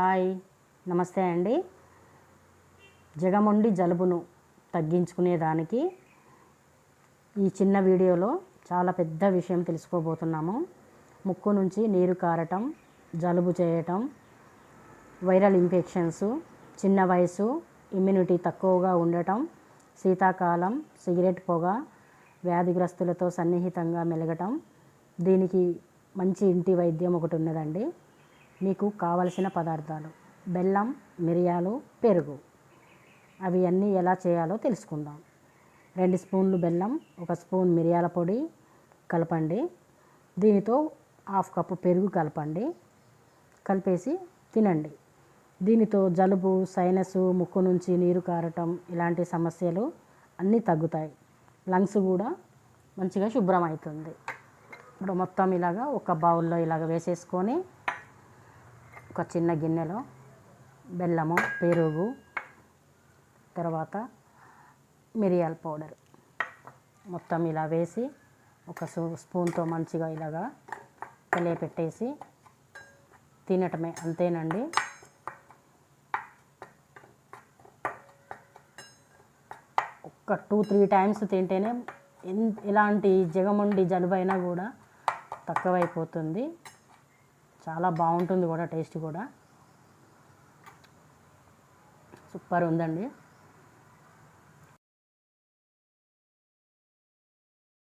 Hi నమస్తే అండి. జగముండి జలుబును తగ్గించుకునేదానికి ఈ చిన్న వీడియోలో చాలా పెద్ద విషయం తెలుసుకోబోతున్నాము. ముక్కు నుంచి నీరు కారటం జలుబు చేయటం వైరల్ ఇన్ఫెక్షన్స్ చిన్న వయసు ఇమ్యూనిటీ తక్కువగా ఉండటం శీతాకాలం సిగరెట్ పొగ వ్యాధిగ్రస్తులతో సన్నిహితంగా మెలగటం దీనికి మంచి ఇంటి వైద్యం ఒకటి ఉన్నదండి. మీకు కావలసిన పదార్థాలు. బెల్లం మిరియాలు పెరుగు. అవి అన్నీ ఎలా చేయాలో తెలుసుకుందాం. రెండు స్పూన్లు బెల్లం ఒక స్పూన్ మిరియాల పొడి కలపండి. దీనితో హాఫ్ కప్పు పెరుగు కలపండి. కలిపేసి తినండి. దీనితో జలుబు సైనస్ ముక్కు నుంచి నీరు కారటం ఇలాంటి సమస్యలు అన్నీ తగ్గుతాయి. లంగ్స్ కూడా మంచిగా శుభ్రం అవుతుంది ఇప్పుడు మొత్తం ఇలాగా ఒక బౌల్లో ఇలాగ వేసేసుకొని ఒక చిన్న గిన్నెలో బెల్లము పెరుగు తర్వాత మిరియాల పౌడర్. మొత్తం ఇలా వేసి ఒక స్పూన్తో మంచిగా ఇలాగా పెట్టేసి తినటమే అంతేనండి. ఒక టూ త్రీ టైమ్స్ తింటేనే ఎన్ ఎలాంటి జగముండి జలుబు అయినా కూడా తక్కువైపోతుంది. చాలా బాగుంటుంది కూడా టేస్ట్ కూడా. సూపర్ ఉందండి.